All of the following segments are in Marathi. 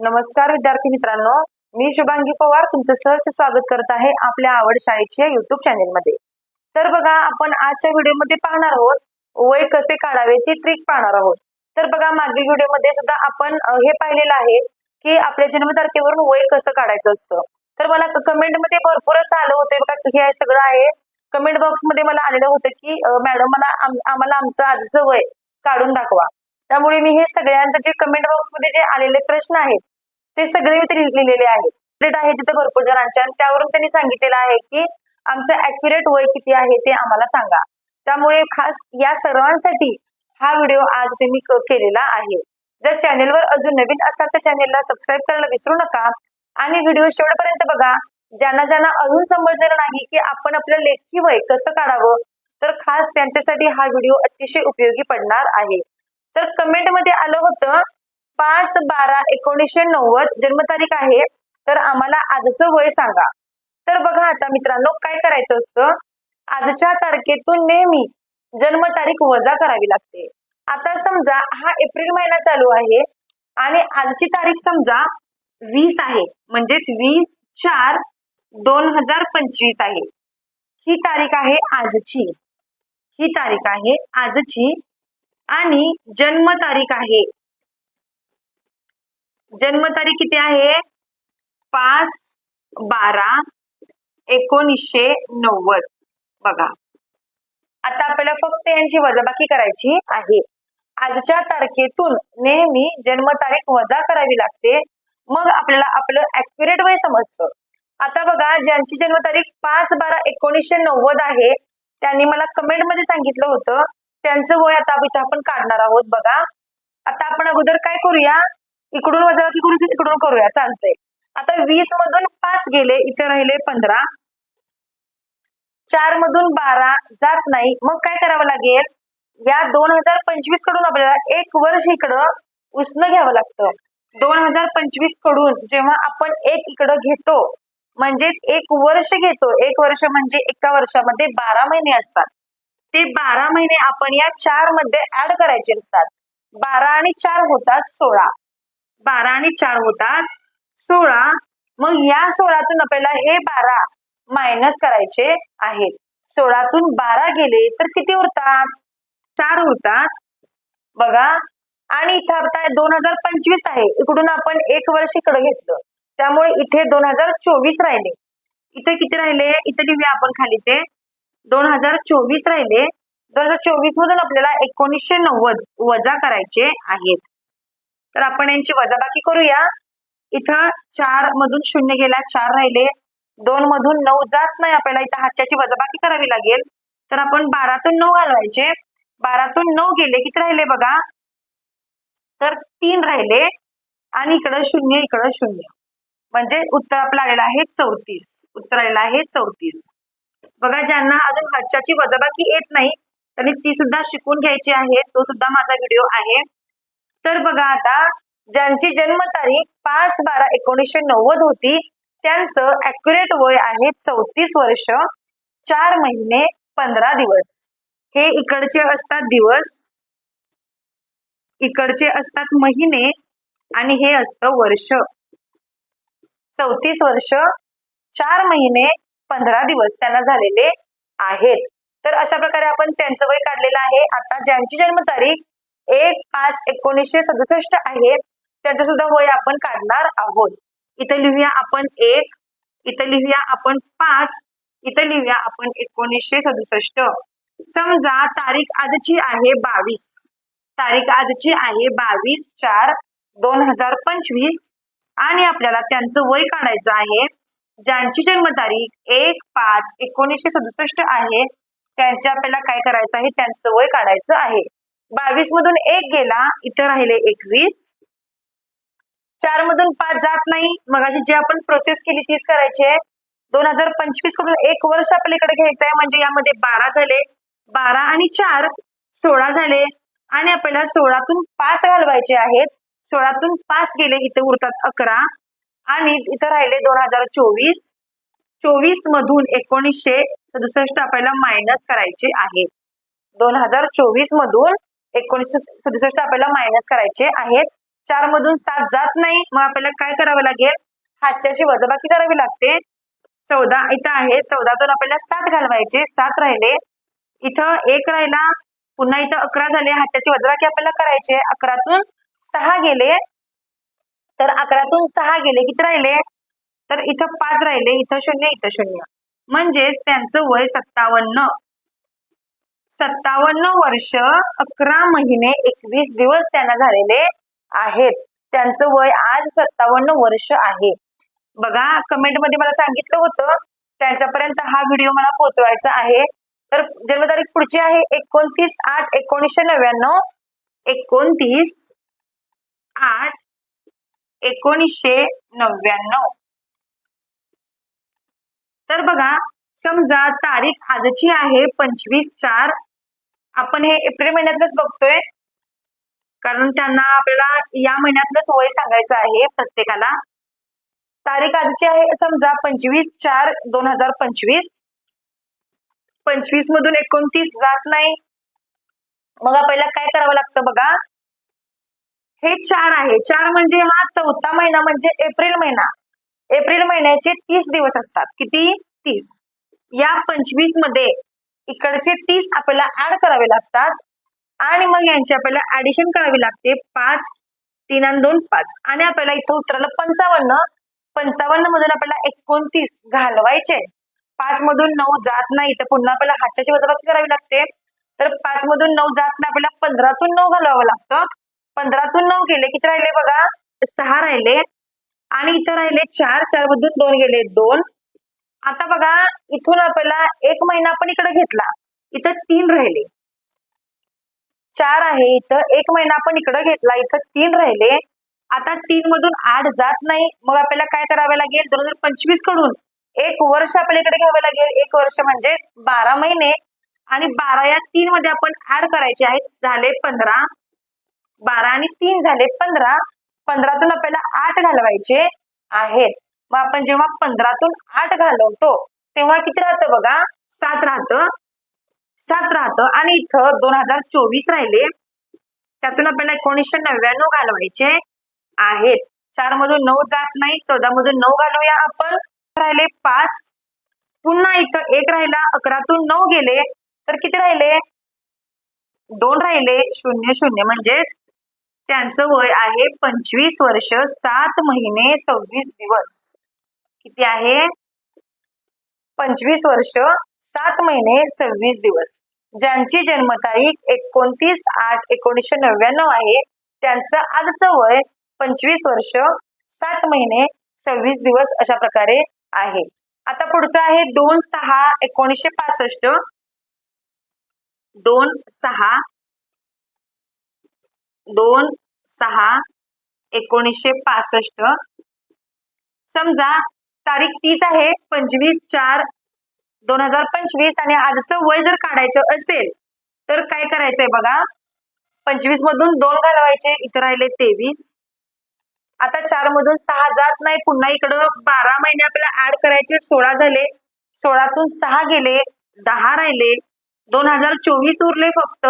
नमस्कार विद्यार्थी मित्रांनो. मी शुभांगी पवार तुमचं सहर्ष स्वागत करत आहे आपल्या आवड शाळेच्या युट्यूब चॅनेलमध्ये तर बघा आपण आजच्या व्हिडिओमध्ये पाहणार आहोत वय कसे काढावे ती ट्रिक पाहणार आहोत. तर बघा मागील व्हिडिओमध्ये सुद्धा आपण हे पाहिलेलं आहे की आपल्या जन्मतारखेवरून वय कसं काढायचं असतं. तर मला कमेंटमध्ये भरपूर असं आलं होतं. बघा हे सगळं आहे. कमेंट बॉक्समध्ये मला आलेलं होतं की मॅडम मला आम्हाला आमचं आजचं वय काढून दाखवा. त्यामुळे मी हे सगळ्यांचं जे कमेंट बॉक्समध्ये जे आलेले प्रश्न आहेत ते सगळे मी तिथे लिहिलेले आहेत. Update आहे तिथे भरपूर जणांच्या आणि त्यावरून त्यांनी सांगितलेलं आहे की आमचं ऍक्युरेट वय किती आहे ते आम्हाला सांगा. त्यामुळे खास या सर्वांसाठी हा व्हिडिओ आज तुम्ही केलेला आहे. जर चॅनेलवर अजून नवीन असाल तर चॅनेलला सबस्क्राईब करायला विसरू नका. आणि व्हिडिओ शेवटपर्यंत बघा ज्यांना ज्यांना अजून समजलेलं नाही की आपण आपलं लेखी वय कसं काढावं तर खास त्यांच्यासाठी हा व्हिडिओ अतिशय उपयोगी पडणार आहे. तर कमेंटमध्ये आलं होतं पाच बारा एकोणीसशे नव्वद जन्मतारीख आहे. तर आम्हाला आजचं वय सांगा. तर बघा आता मित्रांनो काय करायचं असतं? आजच्या तारखेतून नेहमी जन्मतारीख वजा करावी लागते. आता समजा हा एप्रिल महिना चालू आहे आणि आजची तारीख समजा वीस आहे. म्हणजेच वीस चार दोन हजार पंचवीस आहे. ही तारीख आहे आजची. ही तारीख आहे आजची. आणि जन्म तारीख आहे जन्मतारीख किती आहे? पाच बारा एकोणीसशे नव्वद. बघा. आता आपल्याला फक्त यांची वजाबाकी करायची आहे. आजच्या तारखेतून नेहमी जन्मतारीख वजा करावी लागते. मग आपल्याला आपलं ऍक्युरेट वय समजतं. आता बघा ज्यांची जन्मतारीख पाच बारा एकोणीसशे नव्वद आहे त्यांनी मला कमेंटमध्ये सांगितलं होतं. त्यांचं वय आता इथं आपण काढणार आहोत. बघा. आता आपण अगोदर काय करूया? इकडून वजाबाकी करू की इकडून करूया. चालतंय. आता वीस मधून पाच गेले इथे राहिले पंधरा. चार मधून बारा जात नाही. मग काय करावं लागेल? या दोन हजार पंचवीसकडून आपल्याला एक वर्ष इकडं उष्ण घ्यावं लागतं. दोन हजार पंचवीसकडून जेव्हा आपण एक इकडं घेतो म्हणजेच एक वर्ष घेतो. एक वर्ष म्हणजे एका वर्षामध्ये बारा महिने असतात. ते बारा महिने आपण या चारमध्ये ऍड करायचे असतात. बारा आणि चार होतात सोळा. बारा आणि चार होतात. सोळा मग या सोळातून आपल्याला हे बारा मायनस करायचे आहेत. सोळातून बारा गेले तर किती उरतात? चार उरतात. बघा आणि इथं आता दोन हजार पंचवीस आहे. इकडून आपण एक वर्ष इकडे घेतलं. त्यामुळे इथे दोन हजार चोवीस राहिले. इथे किती राहिले? इथे लिहूया आपण खाली ते. दोन हजार चोवीस राहिले. दोन हजार चोवीस मधून आपल्याला एकोणीसशे नव्वद वजा करायचे आहेत. तर आपण यांची वजाबाकी करूया. इथं चार मधून शून्य गेला चार राहिले. दोन मधून नऊ जात नाही आपल्याला. इथं हातच्याची वजाबाकी करावी लागेल. तर आपण बारातून नऊ घालवायचे. बारातून नऊ गेले किती राहिले बघा? तर तीन राहिले. आणि इकडं शून्य इकडं शून्य. म्हणजे उत्तर आपलं आलेलं आहे चौतीस. उत्तर आलेलं आहे चौतीस. बघा ज्यांना अजून हातच्याची वजाबाकी येत नाही त्यांनी ती सुद्धा शिकून घ्यायची आहे. तो सुद्धा माझा व्हिडिओ आहे. तर बघा आता ज्यांची जन्मतारीख पाच बारा एकोणीसशे नव्वद होती त्यांचं अॅक्युरेट वय आहे चौतीस वर्ष चार महिने पंधरा दिवस. हे इकडचे असतात दिवस इकडचे असतात महिने आणि हे असतं वर्ष. चौतीस वर्ष चार महिने पंधरा दिवस त्यांना झालेले आहेत. तर अशा प्रकारे आपण त्यांचं वय काढलेलं आहे. आता ज्यांची जन्मतारीख एक पाच एकोणीसशे सदुसष्ट आहे. त्याचं सुद्धा वय आपण काढणार आहोत. इथं लिहूया आपण एक इथं लिहूया आपण पाच इथं लिहूया आपण एकोणीसशे सदुसष्ट. समजा तारीख आजची आहे बावीस. तारीख आजची आहे बावीस चार दोन हजार पंचवीस. आणि आपल्याला त्यांचं वय काढायचं आहे. ज्यांची जन्मतारीख एक पाच एकोणीसशे सदुसष्ट आहे त्यांच्या आपल्याला काय करायचं आहे? त्यांचं वय काढायचं आहे. बावीस मधून एक गेला इथं राहिले एकवीस. चार मधून पाच जात नाही. मग जी आपण प्रोसेस केली तीच करायची आहे. दोन हजार पंचवीसकडून एक वर्ष आपल्याकडे घ्यायचं आहे म्हणजे यामध्ये बारा झाले. बारा आणि चार सोळा झाले. आणि आपल्याला सोळातून पाच घालवायचे आहेत. सोळातून पाच गेले इथे उरतात अकरा. आणि इथं राहिले दोन हजार चोवीस. चोवीस मधून एकोणीसशे सदुसष्ट आपल्याला मायनस करायचे आहे दोन हजार चोवीस मधून एकोणीसशे सदुसष्ट आपल्याला मायनस करायचे आहेत. चार मधून सात जात नाही. मग आपल्याला काय करावं लागेल? हातच्याशी वजाबाकी करावी लागते. चौदा इथं आहे. चौदातून आपल्याला सात घालवायचे. सात राहिले. इथं एक राहिला. पुन्हा इथं अकरा झाले. हातच्याची वजाबाकी आपल्याला करायचे. अकरातून सहा गेले. तर अकरातून सहा गेले. किती राहिले? तर इथं पाच राहिले. इथं शून्य इथं शून्य. म्हणजेच त्यांचं वय सत्तावन्न. सत्तावन्न वर्ष अकरा महिने एकवीस दिवस त्यांना झालेले आहेत. त्यांचं वय आज सत्तावन्न वर्ष आहे. बघा कमेंटमध्ये मला सांगितलं होतं त्यांच्यापर्यंत हा व्हिडिओ मला पोहोचवायचा आहे. तर जन्मतारीख पुढची आहे एकोणतीस आठ एकोणीसशे नव्याण्णव. एकोणतीस आठ एकोणीसशे नव्याण्णव. तर बघा समजा तारीख आजची आहे पंचवीस चार आपण हे एप्रिल महिन्यातलंच बघतोय. कारण त्यांना आपल्याला या महिन्यातलंच वय सांगायचं आहे प्रत्येकाला. तारीख आजची आहे समजा पंचवीस चार दोन हजार पंचवीस. पंचवीस मधून एकोणतीस जात नाही. मग आपल्याला काय करावं लागतं बघा? हे चार आहे. चार म्हणजे हा चौथा महिना म्हणजे एप्रिल महिना. एप्रिल महिन्याचे तीस दिवस असतात. किती? तीस. या पंचवीसमध्ये इकडचे तीस आपल्याला ऍड करावे लागतात. आणि मग यांची आपल्याला ऍडिशन करावी लागते पाच तीन आणि दोन पाच. आणि आपल्याला इथं उतरलं पंचावन्न पंचावन्न मधून आपल्याला एकोणतीस घालवायचे. पाच मधून नऊ जात नाही. तर पुन्हा आपल्याला हातच्याची वजाबाकी करावी लागते. तर पाच मधून नऊ जात नाही आपल्याला पंधरातून नऊ घालवावं लागतं. पंधरातून नऊ गेले किती राहिले बघा? सहा राहिले. आणि इथं राहिले चार चार मधून दोन गेले दोन. आता बघा इथून आपल्याला एक महिना आपण इकडे घेतला. इथं तीन राहिले. चार आहे इथं. एक महिना आपण इकडे घेतला. इथं तीन राहिले. आता तीन मधून आठ जात नाही. मग आपल्याला काय करावे लागेल? दोन हजार पंचवीसकडून एक वर्ष आपल्या इकडे घ्यावे लागेल. एक वर्ष म्हणजे बारा महिने. आणि बारा या तीन मध्ये आपण ऍड करायचे आहेत. झाले पंधरा. बारा आणि तीन झाले पंधरा. पंधरातून आपल्याला आठ घालवायचे आहेत. मग आपण जेव्हा पंधरातून आठ घालवतो तेव्हा किती राहतं बघा? सात राहतं. सात राहतं. आणि इथं दोन हजार चोवीस राहिले. त्यातून आपल्याला एकोणीसशे नव्याण्णव घालवायचे आहेत. चार मधून नऊ जात नाही चौदा मधून नऊ घालूया आपण. राहिले पाच. पुन्हा इथं एक राहिला अकरातून नऊ गेले. तर किती राहिले? दोन राहिले. शून्य शून्य म्हणजेच त्यांचं वय आहे पंचवीस वर्ष सात महिने सव्वीस दिवस. किती आहे? पंचवीस वर्ष सात महिने सव्वीस दिवस. ज्यांची जन्मतारीख एकोणतीस आठ एकोणीसशे नव्याण्णव आहे त्यांचं आजचं वय पंचवीस वर्ष सात महिने सव्वीस दिवस अशा प्रकारे आहे. आता पुढचं आहे दोन सहा एकोणीसशे पासष्ट. दोन सहा दोन सहा एकोणीसशे पासष्ट. समजा तारीख तीस आहे पंचवीस चार दोन हजार पंचवीस आणि आजचं वय जर काढायचं असेल तर काय करायचंय बघा? पंचवीस मधून दोन घालवायचे इथं राहिले तेवीस. आता चार मधून सहा जात नाही पुन्हा इकडं बारा महिने आपल्याला ऍड करायचे सोळा झाले. सोळातून सहा गेले दहा राहिले. दोन हजार चोवीस उरले फक्त.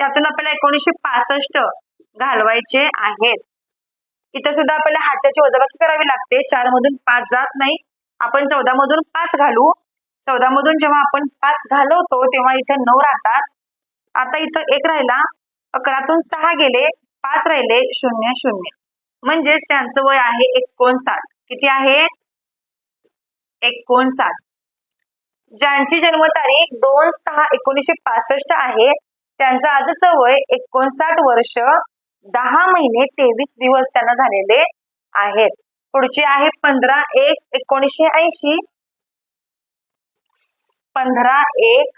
त्यातून आपल्याला एकोणीसशे पासष्ट घालवायचे आहेत. इथं सुद्धा आपल्याला हातच्याची वजाबाकी करावी लागते. चार मधून पाच जात नाही. आपण चौदा मधून पाच घालू. चौदा मधून जेव्हा आपण पाच घालवतो तेव्हा इथं नऊ राहतात. आता इथं एक राहिला. अकरातून सहा गेले. पाच राहिले. शून्य शून्य. म्हणजेच त्यांचं वय आहे एकोणसाठ. किती आहे? एकोणसाठ. ज्यांची जन्मतारीख दोन सहा एकोणीसशे पासष्ट आहे त्यांचं आजचं वय एकोणसाठ वर्ष. दहा महिने तेवीस दिवस त्यांना झालेले आहेत. पुढची आहे पंधरा एक एकोणीशे ऐंशी. पंधरा एक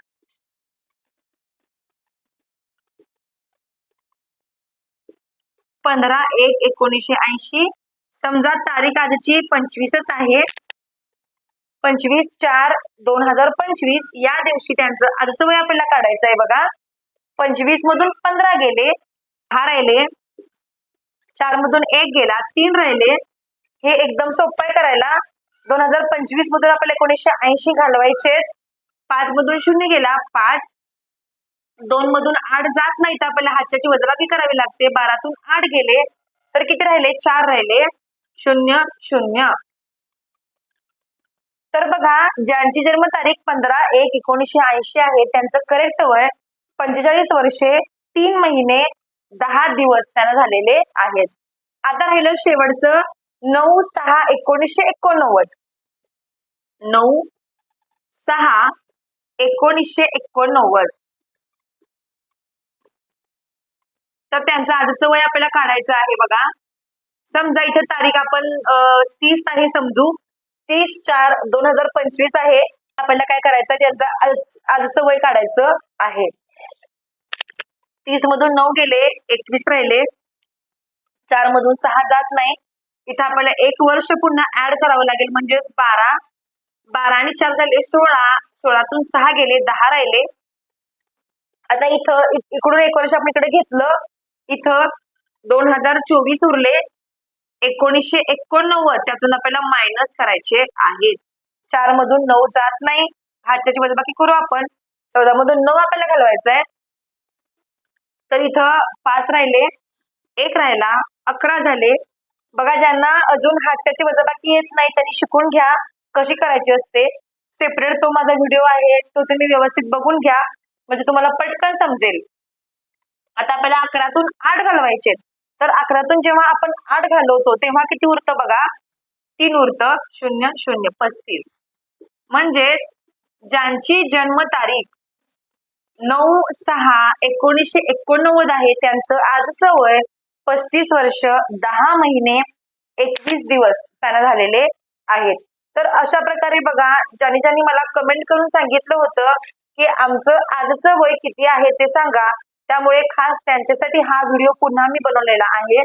पंधरा एक एकोणीशे ऐंशी. समजा तारीख आजची पंचवीसच आहे. पंचवीस चार दोन हजार पंचवीस. या दिवशी त्यांचं अर्ज वय आपल्याला काढायचं आहे बघा. पंचवीस मधून पंधरा गेले. हा राहिले. चार मधून एक गेला तीन राहिले. हे एकदम सोपं आहे करायला. दोन हजार पंचवीस मधून आपल्याला एकोणीसशे ऐंशी घालवायचे पाच मधून शून्य गेला पाच. दोन मधून आठ जात नाही तर आपल्याला हातच्याची वजाबाकी करावी लागते. बारातून आठ गेले तर किती राहिले? चार राहिले. शून्य शून्य. तर बघा ज्यांची जन्मतारीख पंधरा एक एकोणीसशे ऐंशी आहे त्यांचं करेक्ट वय पंचेचाळीस वर्षे तीन महिने दहा दिवस त्यांना झालेले आहेत. आता राहिलं शेवटचं. नऊ सहा एकोणीसशे एकोणनव्वद. नऊ सहा एकोणीसशे एकोणनव्वद. तर त्यांचं आजचं वय आपल्याला काढायचं आहे बघा. समजा इथे तारीख आपण तीस आहे समजू. तीस चार दोन हजार पंचवीस आहे. आपल्याला काय करायचं त्यांचं आज आजचं वय काढायचं आहे. तीस मधून नऊ गेले एकवीस राहिले. चार मधून सहा जात नाही. इथं आपल्याला एक वर्ष पुन्हा ऍड करावं लागेल म्हणजेच बारा. बारा आणि चार झाले सोळा. सोळातून सहा गेले दहा राहिले. आता इथं इकडून एक वर्ष आपण इकडे घेतलं. इथं दोन हजार चोवीस उरले. एकोणीसशे एकोणनव्वद त्यातून आपल्याला मायनस करायचे आहेत. चार मधून नऊ जात नाही. हाताची वजाबाकी करू आपण. चौदा मधून नऊ आपल्याला घालवायचं आहे तर इथं पाच राहिले एक राहिला अकरा झाले. बघा ज्यांना अजून हातच्याची वजाबाकी येत नाही त्यांनी शिकून घ्या कशी करायची असते. सेपरेट तो माझा व्हिडिओ आहे तो तुम्ही व्यवस्थित बघून घ्या म्हणजे तुम्हाला पटकन समजेल. आता आपल्याला अकरातून आठ घालवायचे. तर अकरातून जेव्हा आपण आठ घालवतो तेव्हा किती उरतं बघा? तीन उरतं शून्य शून्य पस्तीस. म्हणजेच ज्यांची जन्मतारीख नऊ सहा एकोणीसशे एकोणनव्वद आहे. त्यांचं आजचं वय पस्तीस वर्ष दहा महिने एकवीस दिवस त्यांना झालेले आहेत. तर अशा प्रकारे बघा ज्यांनी ज्यांनी मला कमेंट करून सांगितलं होतं की आमचं आजचं वय किती आहे ते सांगा. त्यामुळे खास त्यांच्यासाठी हा व्हिडिओ पुन्हा मी बनवलेला आहे.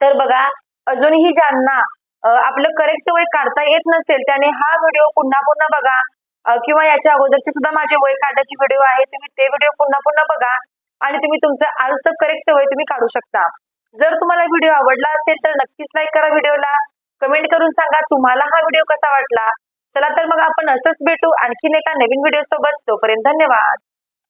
तर बघा अजूनही ज्यांना आपलं करेक्ट वय काढता येत नसेल त्याने हा व्हिडिओ पुन्हा पुन्हा बघा. किंवा याच्या अगोदरचे सुद्धा माझे वय काढण्याचे व्हिडिओ आहे तुम्ही ते व्हिडिओ पुन्हा पुन्हा बघा आणि तुम्ही तुमचं आन्सर करेक्ट वय तुम्ही काढू शकता. जर तुम्हाला व्हिडिओ आवडला असेल तर नक्कीच लाईक करा व्हिडिओला कमेंट करून सांगा तुम्हाला हा व्हिडिओ कसा वाटला? चला तर मग आपण असंच भेटू आणखीन एका नवीन व्हिडिओ सोबत. तोपर्यंत धन्यवाद.